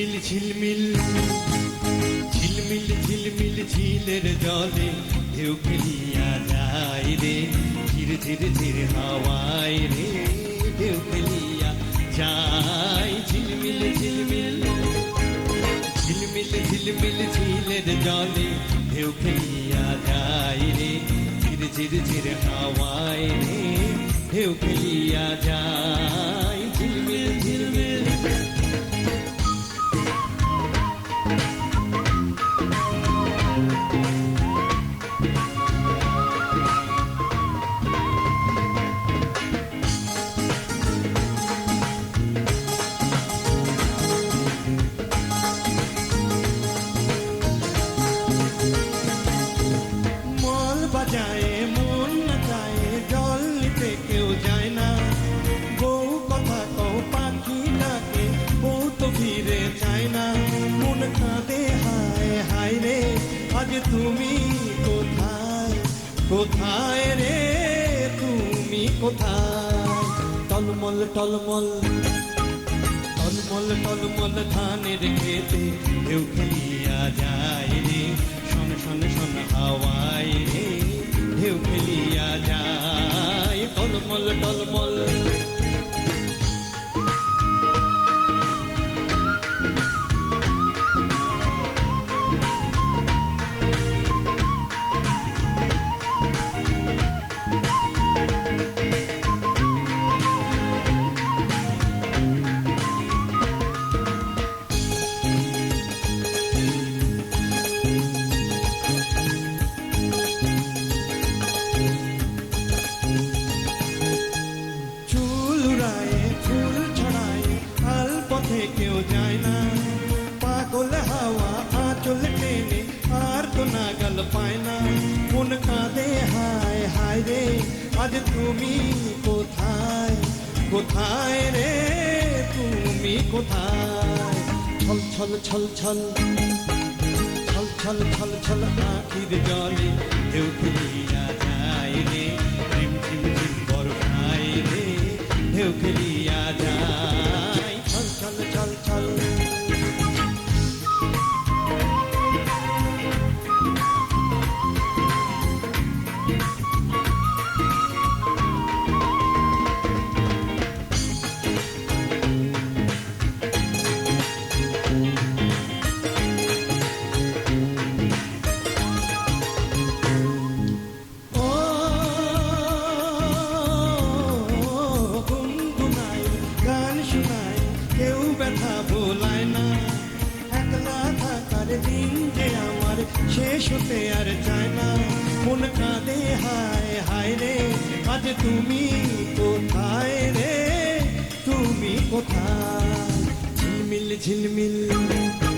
ঝিলমিল ঝিলমিল। ঝিলমিল ঝিলের জলে ঢেউ খেলিয়া যায় রে। ধীরে ধীরে ধীরে হাওয়ায় রে ঢেউ খেলিয়া যায়। ঝিলমিল ঝিলমিল। ঝিলমিল ঝিলমিল ঝিলের জলে ঢেউ খেলিয়া যায় রে। ধীরে ধীরে ধীরে হাওয়ায় রে ঢেউ খেলিয়া যায়। তুমি কোথায়? কোথায় রে তুমি কোথায়? টলমল টলমল টলমল টলমল ধানের খেতে ঢেউ খেলিয়া যায় রে। শন শন শন হাওয়ায় রে, ঢেউ খেলিয়া যায়। টলমল টলমল নাগাল পায় না কোন কাঁদে হায় হায় রে আজ তুমি কোথায় কোথায় রে তুমি কোথায় ছল ছল ছল ছল ছল ছল ছল ছল আখির জলে ঢেউ দিন যে আমার শেষ হতে আর চায় না। মন কাঁদে, হায় হায় রে, আজ তুমি কোথায় রে? তুমি কোথায়? ঝিলমিল ঝিলমিল।